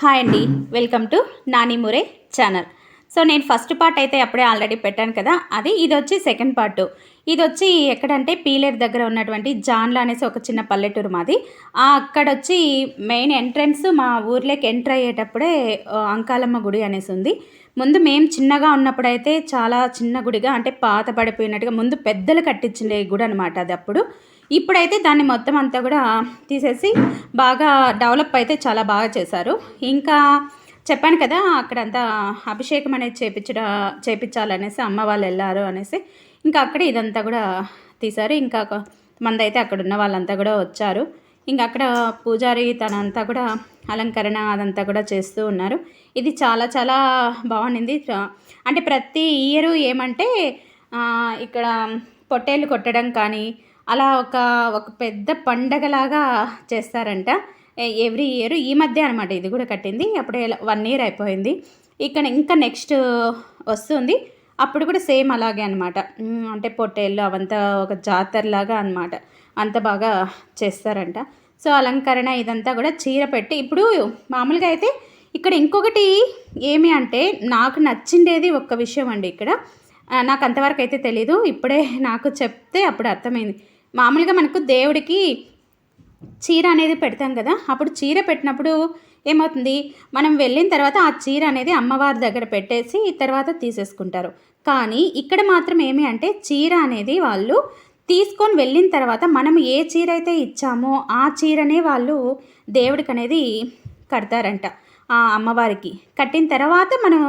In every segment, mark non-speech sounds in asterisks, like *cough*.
Hi అండి. Welcome to Nani Mure channel. So నేను first part అయితే అప్పుడే ఆల్రెడీ పెట్టాను కదా. అది ఇది వచ్చి సెకండ్ పార్ట్. ఇది వచ్చి ఎక్కడంటే పీలేరు దగ్గర ఉన్నటువంటి జాన్లా అనేసి ఒక చిన్న పల్లెటూరు మాది. అక్కడ వచ్చి మెయిన్ ఎంట్రన్స్ మా ఊర్లోకి ఎంటర్ అయ్యేటప్పుడే అంకాలమ్మ గుడి అనేసి ఉంది. ముందు మేము చిన్నగా ఉన్నప్పుడైతే చాలా చిన్న గుడిగా అంటే పాత పడిపోయినట్టుగా ముందు పెద్దలు కట్టించిండే గుడి అనమాట అది అప్పుడు. ఇప్పుడైతే దాన్ని మొత్తం అంతా కూడా తీసేసి బాగా డెవలప్ అయితే చాలా బాగా చేశారు. ఇంకా చెప్పాను కదా అక్కడంతా అభిషేకం అనేది చేపించడ చేపించాలనేసి అమ్మ వాళ్ళు వెళ్ళారు అనేసి. ఇంకా అక్కడ ఇదంతా కూడా తీశారు. ఇంకా మందైతే అక్కడ ఉన్న వాళ్ళంతా కూడా వచ్చారు. ఇంకా అక్కడ పూజారి తనంతా కూడా అలంకరణ అదంతా కూడా చేస్తూ ఉన్నారు. ఇది చాలా చాలా బాగుండింది. అంటే ప్రతి ఇయర్ ఏమంటే ఇక్కడ పొట్టేళ్ళు కొట్టడం కానీ అలా ఒక ఒక పెద్ద పండగలాగా చేస్తారంట. ఎవ్రీ ఇయర్ ఈ మధ్య అనమాట ఇది కూడా కట్టింది. అప్పుడే వన్ ఇయర్ అయిపోయింది. ఇక్కడ ఇంకా నెక్స్ట్ వస్తుంది. అప్పుడు కూడా సేమ్ అలాగే అనమాట అంటే పొట్టేళ్ళు అవంతా ఒక జాతరలాగా అనమాట అంత బాగా చేస్తారంట. సో అలంకరణ ఇదంతా కూడా చీర పెట్టి ఇప్పుడు మామూలుగా అయితే ఇక్కడ ఇంకొకటి ఏమి అంటే నాకు నచ్చిండేది ఒక్క విషయం అండి ఇక్కడ. నాకు అంతవరకు అయితే తెలీదు. ఇప్పుడే నాకు చెప్తే అప్పుడు అర్థమైంది. మామూలుగా మనకు దేవుడికి చీర అనేది పెడతాం కదా అప్పుడు చీర పెట్టినప్పుడు ఏమవుతుంది? మనం వెళ్ళిన తర్వాత ఆ చీర అనేది అమ్మవారి దగ్గర పెట్టేసి తర్వాత తీసేసుకుంటారు. కానీ ఇక్కడ మాత్రం ఏమి అంటే చీర అనేది వాళ్ళు తీసుకొని వెళ్ళిన తర్వాత మనం ఏ చీర అయితే ఇచ్చామో ఆ చీరనే వాళ్ళు దేవుడికి అనేది కడతారంట ఆ అమ్మవారికి. కట్టిన తర్వాత మనం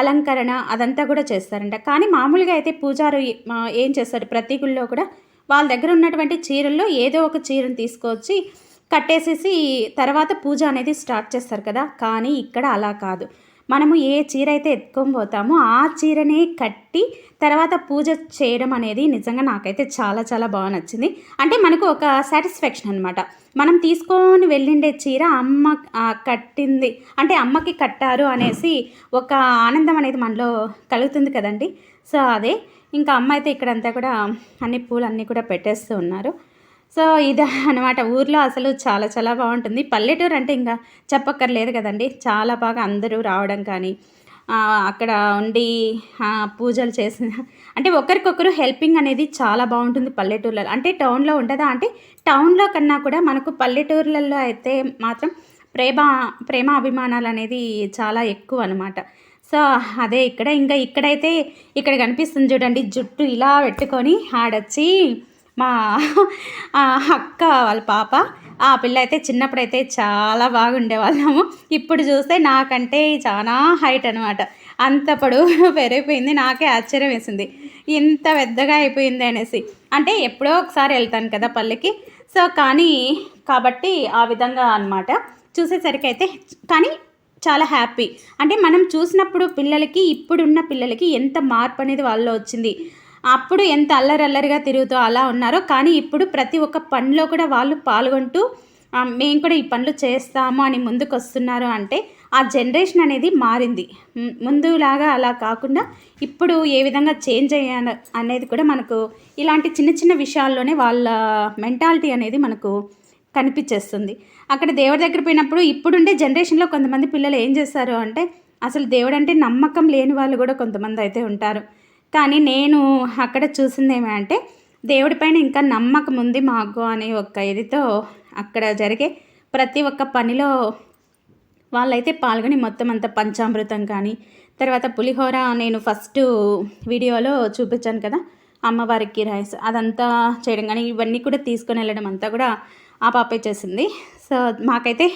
అలంకరణ అదంతా కూడా చేస్తారంట. కానీ మామూలుగా అయితే పూజారు ఏం చేస్తారు? ప్రతి గుళ్ళో కూడా వాళ్ళ దగ్గర ఉన్నటువంటి చీరల్లో ఏదో ఒక చీరను తీసుకొచ్చి కట్టేసేసి తర్వాత పూజ అనేది స్టార్ట్ చేస్తారు కదా. కానీ ఇక్కడ అలా కాదు. మనము ఏ చీర అయితే ఎత్తుకొని పోతామో ఆ చీరనే కట్టి తర్వాత పూజ చేయడం అనేది నిజంగా నాకైతే చాలా చాలా బాగా నచ్చింది. అంటే మనకు ఒక సాటిస్ఫాక్షన్ అనమాట మనం తీసుకొని వెళ్ళిండే చీర అమ్మ కట్టింది. అంటే అమ్మకి కట్టారు అనేసి ఒక ఆనందం అనేది మనలో కలుగుతుంది కదండి. సో అదే. ఇంకా అమ్మ అయితే ఇక్కడంతా కూడా అన్ని పూలు అన్నీ కూడా పెట్టేస్తూ ఉన్నారు. సో ఇది అనమాట ఊర్లో అసలు చాలా చాలా బాగుంటుంది. పల్లెటూరు అంటే ఇంకా చెప్పక్కర్లేదు కదండి. చాలా బాగా అందరూ రావడం కానీ అక్కడ ఉండి పూజలు చేసిన అంటే ఒకరికొకరు హెల్పింగ్ అనేది చాలా బాగుంటుంది పల్లెటూర్లలో. అంటే టౌన్లో ఉండదా అంటే టౌన్లో కన్నా కూడా మనకు పల్లెటూర్లలో అయితే మాత్రం ప్రేమ ప్రేమ అభిమానాలు అనేది చాలా ఎక్కువ అనమాట. సో అదే ఇక్కడ. ఇంకా ఇక్కడైతే ఇక్కడ కనిపిస్తుంది చూడండి. జుట్టు ఇలా పెట్టుకొని ఆడొచ్చి మా అక్క వాళ్ళ పాప ఆ పిల్ల అయితే చిన్నప్పుడైతే చాలా బాగుండేవాళ్ళము. ఇప్పుడు చూస్తే నాకంటే చాలా హైట్ అనమాట అంత పొడవు పెరిగిపోయింది నాకే ఆశ్చర్యం వేసింది. ఇంత పెద్దగా అయిపోయింది అనేసి. అంటే ఎప్పుడో ఒకసారి వెళ్తాను కదా పల్లెకి. సో కానీ కాబట్టి ఆ విధంగా అనమాట చూసేసరికి అయితే కానీ చాలా హ్యాపీ. అంటే మనం చూసినప్పుడు పిల్లలకి ఇప్పుడున్న పిల్లలకి ఎంత మార్పు అనేది వాళ్ళలో వచ్చింది. అప్పుడు ఎంత అల్లరల్లరిగా తిరుగుతూ అలా ఉన్నారో కానీ ఇప్పుడు ప్రతి ఒక్క పనిలో కూడా వాళ్ళు పాల్గొంటూ మేము కూడా ఈ పనులు చేస్తాము అని ముందుకు వస్తున్నారు అంటే ఆ జనరేషన్ అనేది మారింది. ముందులాగా అలా కాకుండా ఇప్పుడు ఏ విధంగా చేంజ్ అయ్యాను అనేది కూడా మనకు ఇలాంటి చిన్న చిన్న విషయాల్లోనే వాళ్ళ మెంటాలిటీ అనేది మనకు కనిపించేస్తుంది. అక్కడ దేవుడి దగ్గర పోయినప్పుడు ఇప్పుడుండే జనరేషన్లో కొంతమంది పిల్లలు ఏం చేస్తారు అంటే అసలు దేవుడు అంటే నమ్మకం లేని వాళ్ళు కూడా కొంతమంది అయితే ఉంటారు. కానీ నేను అక్కడ చూసింది ఏమంటే దేవుడిపైన ఇంకా నమ్మకం ఉంది మాకు అనే ఒక ఇదితో అక్కడ జరిగే ప్రతి ఒక్క పనిలో వాళ్ళైతే పాల్గొని మొత్తం అంతా పంచామృతం కానీ తర్వాత పులిహోర నేను ఫస్ట్ వీడియోలో చూపించాను కదా అమ్మవారికి రైస్ అదంతా చేయడం కానీ ఇవన్నీ కూడా తీసుకొని వెళ్ళడం అంతా కూడా ఆ పాపే చేసింది. సో మాకైతే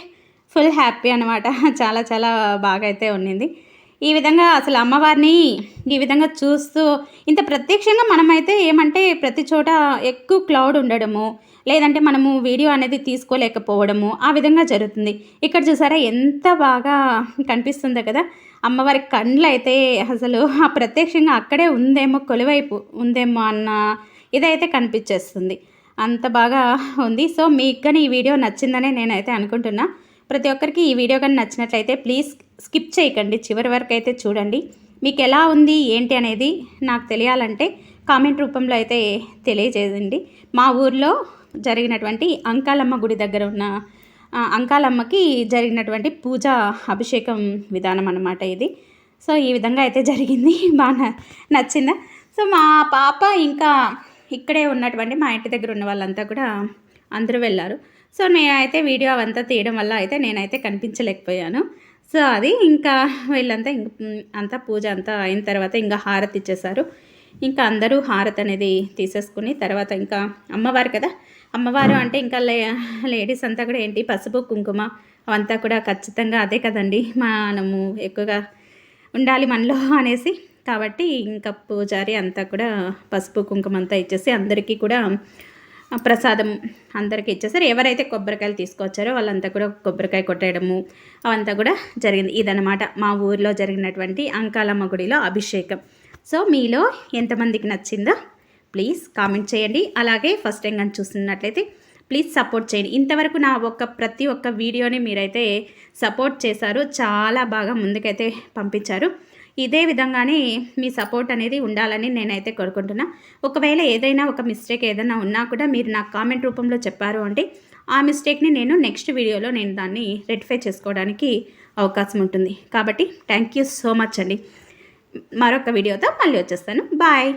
ఫుల్ హ్యాపీ అనమాట చాలా చాలా బాగా అయితే ఉన్నింది. ఈ విధంగా అసలు అమ్మవారిని ఈ విధంగా చూస్తూ ఇంత ప్రత్యక్షంగా మనమైతే ఏమంటే ప్రతి చోట ఎక్కువ క్లౌడ్ ఉండడము లేదంటే మనము వీడియో అనేది తీసుకోలేకపోవడము ఆ విధంగా జరుగుతుంది. ఇక్కడ చూసారా ఎంత బాగా కనిపిస్తుందో కదా. అమ్మవారి కండ్లు అయితే అసలు ఆ ప్రత్యక్షంగా అక్కడే ఉందేమో కొలువైపు ఉందేమో అన్న ఇదైతే కనిపించేస్తుంది. అంత బాగా ఉంది. సో మీకు కానీ ఈ వీడియో నచ్చిందనే నేనైతే అనుకుంటున్నా. ప్రతి ఒక్కరికి ఈ వీడియో కానీ నచ్చినట్లయితే ప్లీజ్ స్కిప్ చేయకండి. చివరి వరకు అయితే చూడండి. మీకు ఎలా ఉంది ఏంటి అనేది నాకు తెలియాలంటే కామెంట్ రూపంలో అయితే తెలియజేయండి. మా ఊర్లో జరిగినటువంటి అంకాలమ్మ గుడి దగ్గర ఉన్న అంకాలమ్మకి జరిగినటువంటి పూజ అభిషేకం విధానం అన్నమాట ఇది. సో ఈ విధంగా అయితే జరిగింది. *laughs* బాగా నచ్చిందా? సో మా పాప ఇంకా ఇక్కడే ఉన్నటువంటి మా ఇంటి దగ్గర ఉన్న వాళ్ళంతా కూడా అందరూ వెళ్ళారు. సో నేనైతే వీడియో అవంతా తీయడం వల్ల అయితే నేనైతే కనిపించలేకపోయాను. సో అది ఇంకా వీళ్ళంతా ఇంక అంతా పూజ అంతా అయిన తర్వాత ఇంకా హారతి ఇచ్చేసారు ఇంకా అందరూ హారతి అనేది తీసేసుకుని తర్వాత ఇంకా అమ్మవారు కదా అమ్మవారు అంటే ఇంకా లే లేడీస్ అంతా కూడా ఏంటి పసుపు కుంకుమ అవంతా కూడా ఖచ్చితంగా అదే కదండి మనము ఎక్కువగా ఉండాలి మనలో *laughs* అనేసి. కాబట్టి ఇంకా పూజారి అంతా కూడా పసుపు కుంకుమ అంతా ఇచ్చేసి అందరికీ కూడా ప్రసాదం అందరికీ ఇచ్చేసారు. ఎవరైతే కొబ్బరికాయలు తీసుకొచ్చారో వాళ్ళంతా కూడా కొబ్బరికాయ కొట్టేయడము అవంతా కూడా జరిగింది. ఇదనమాట మా ఊర్లో జరిగినటువంటి అంకాలమ్మ గుడిలో అభిషేకం. సో మీలో ఎంతమందికి నచ్చిందో ప్లీజ్ కామెంట్ చేయండి. అలాగే ఫస్ట్ టైం కానీ చూస్తున్నట్లయితే ప్లీజ్ సపోర్ట్ చేయండి. ఇంతవరకు నా ఒక్క ప్రతి ఒక్క వీడియోని మీరైతే సపోర్ట్ చేశారు. చాలా బాగా ముందుకైతే పంపించారు. ఇదే విధంగానే మీ సపోర్ట్ అనేది ఉండాలని నేనైతే కోరుకుంటున్నా. ఒకవేళ ఏదైనా ఒక మిస్టేక్ ఏదైనా ఉన్నా కూడా మీరు నాకు కామెంట్ రూపంలో చెప్పారు అంటే ఆ మిస్టేక్ని నేను నెక్స్ట్ వీడియోలో నేను దాన్ని రెటిఫై చేసుకోవడానికి అవకాశం ఉంటుంది. కాబట్టి థ్యాంక్ యూ సో మచ్ అండి. మరొక వీడియోతో మళ్ళీ వచ్చేస్తాను. బాయ్.